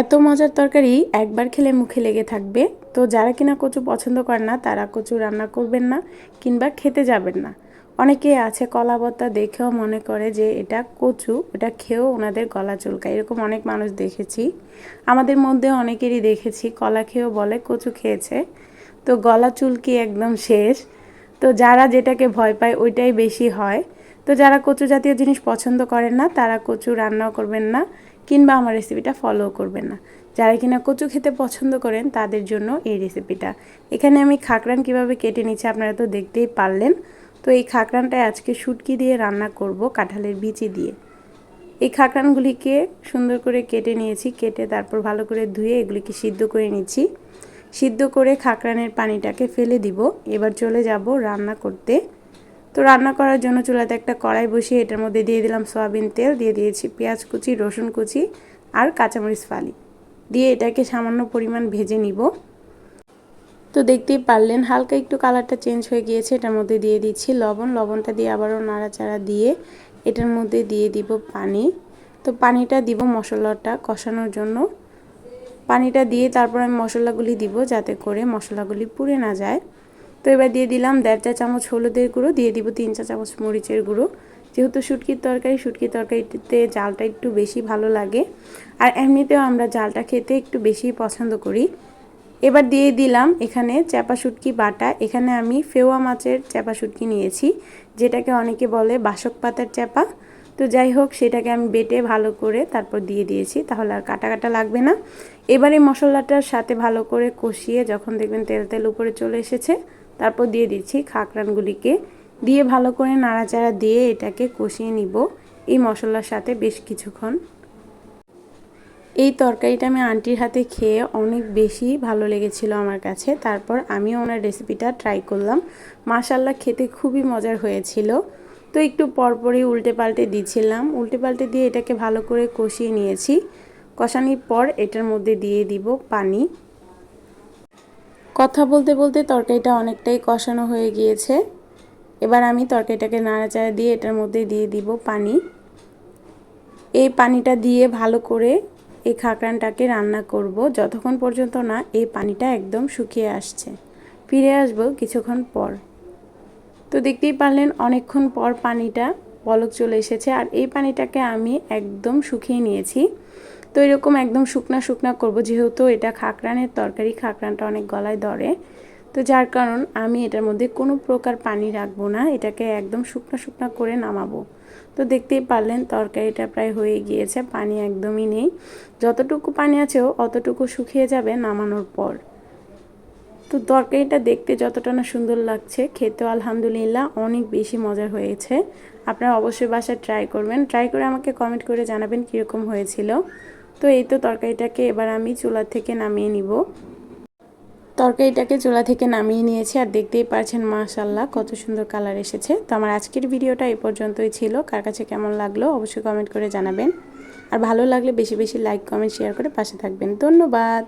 এত মজার তরকারি একবার খেলে মুখে লেগে থাকবে। তো যারা কিনা কচু পছন্দ করে না, তারা কচু রান্না করবেন না কিংবা খেতে যাবেন না। অনেকে আছে কলা ভর্তা দেখেও মনে করে যে এটা কচু এটা খেয়েও ওনাদের গলা চুলকায়। এরকম অনেক মানুষ দেখেছি। আমাদের মধ্যে অনেকেরই দেখেছি, কলা খেয়েও বলে কচু খেয়েছে। তো গলা চুলকি একদম শেষ। তো যারা যেটাকে ভয় পায় ওইটাই বেশি হয়। তো যারা কচু জাতীয় জিনিস পছন্দ করেন না, তারা কচু রান্নাও করবেন না কিংবা আমার রেসিপিটা ফলো করবেন না। যারা কিনা কচু খেতে পছন্দ করেন, তাদের জন্য এই রেসিপিটা এখানে আমি খাকরান কীভাবে কেটে নিচ্ছি আপনারা তো দেখতেই পারলেন। তো এই খাকরানটায় আজকে শুটকি দিয়ে রান্না করব কাঁঠালের বিচি দিয়ে। এই খাকরানগুলিকে সুন্দর করে কেটে নিয়েছি, কেটে তারপর ভালো করে ধুয়ে এগুলিকে সিদ্ধ করে নিচ্ছি। সিদ্ধ করে খাকরানের পানিটাকে ফেলে দিব। এবার চলে যাব রান্না করতে। তো রান্না করার জন্য চুলাতে একটা কড়াই বসিয়ে এটার মধ্যে দিয়ে দিলাম সয়াবিন তেল, দিয়ে দিয়েছি পেঁয়াজ কুচি, রসুন কুচি আর কাঁচামরিচ ফালি। দিয়ে এটাকে সামান্য পরিমাণ ভেজে নিব। তো দেখতেই পারলেন, হালকা একটু কালারটা চেঞ্জ হয়ে গিয়েছে। এটার মধ্যে দিয়ে দিচ্ছি লবণ। লবণটা দিয়ে আবারও নাড়াচাড়া দিয়ে এটার মধ্যে দিয়ে দিব পানি। তো পানিটা দিব মশলাটা কষানোর জন্য। পানিটা দিয়ে তারপর আমি মশলাগুলি দিব যাতে করে মশলাগুলি পুড়ে না যায়। তো এবার দিয়ে দিলাম দেড় চা চামচ হলুদের গুঁড়ো, দিয়ে দিব তিন চা চামচ মরিচের গুঁড়ো। যেহেতু শুটকির তরকারি, শুটকির তরকারিতে জালটা একটু বেশি ভালো লাগে। আর এমনিতেও আমরা জালটা খেতে একটু বেশি পছন্দ করি। এবার দিয়ে দিলাম এখানে চ্যাপা শুটকি বাটা। এখানে আমি ফেওয়া মাছের চ্যাপা শুটকি নিয়েছি, যেটাকে অনেকে বলে বাসক পাতার চ্যাপা। তো যাই হোক, সেটাকে আমি বেটে ভালো করে তারপর দিয়ে দিয়েছি, তাহলে আর কাটা কাটা লাগবে না। এবারে মশলাটার সাথে ভালো করে কষিয়ে যখন দেখবেন তেল তেল উপরে চলে এসেছে তারপর দিয়ে দিচ্ছি খাকরানগুলিকে। দিয়ে ভালো করে নাড়াচাড়া দিয়ে এটাকে কষিয়ে নিব। এই মশলার সাথে বেশ কিছুক্ষণ। এই তরকারিটা আমি আন্টির হাতে খেয়ে অনেক বেশি ভালো লেগেছিল আমার কাছে। তারপর আমিও ওনার রেসিপিটা ট্রাই করলাম। মাশাল্লাহ খেতে খুবই মজার হয়েছিল। তো একটু পরপরই উল্টে পাল্টে দিচ্ছিলাম। উল্টে পাল্টে দিয়ে এটাকে ভালো করে কষিয়ে নিয়েছি। কষানির পর এটার মধ্যে দিয়ে দিব পানি। কথা বলতে বলতে তরকারিটা অনেকটাই কষানো হয়ে গিয়েছে। এবার আমি তরকারিটাকে নাড়াচাড়া দিয়ে এটার মধ্যে দিয়ে দিব পানি। এই পানিটা দিয়ে ভালো করে এই খাকরানটাকে রান্না করব। যতক্ষণ পর্যন্ত না এই পানিটা একদম শুকিয়ে আসছে। ফিরে আসব কিছুক্ষণ পর। তো দেখতেই পারলেন, অনেকক্ষণ পর পানিটা পলক চলে এসেছে আর এই পানিটাকে আমি একদম শুকিয়ে নিয়েছি। তো এরকম একদম শুকনা শুকনা করব। যেহেতু এটা খাকরানের তরকারি খাকরানটা অনেক গলায় ধরে। তো যার কারণ আমি এটার মধ্যে কোনো প্রকার পানি রাখব না, এটাকে একদম শুকনা শুকনা করে নামাবো। তো দেখতেই পারলেন তরকারিটা প্রায় হয়ে গিয়েছে, পানি একদমই নেই। যতটুকু পানি আছে অতটুকু শুকিয়ে যাবে নামানোর পর। তো তরকারিটা দেখতে যতটা না সুন্দর লাগছে, খেতেও আলহামদুলিল্লাহ অনেক বেশি মজার হয়েছে। আপনারা অবশ্যই বাসায় ট্রাই করবেন। ট্রাই করে আমাকে কমেন্ট করে জানাবেন কীরকম হয়েছিল। তো এই তো তরকারিটাকে এবার আমি চুলা থেকে নামিয়ে নিব। তরকারিটাকে চুলা থেকে নামিয়ে নিয়েছি আর দেখতেই পারছেন মাশাল্লাহ কত সুন্দর কালার এসেছে। তো আমার আজকের ভিডিওটা এই পর্যন্তই ছিল। কার কাছে কেমন লাগল অবশ্যই কমেন্ট করে জানাবেন। আর ভালো লাগলে বেশি বেশি লাইক, কমেন্ট, শেয়ার করে পাশে থাকবেন। ধন্যবাদ।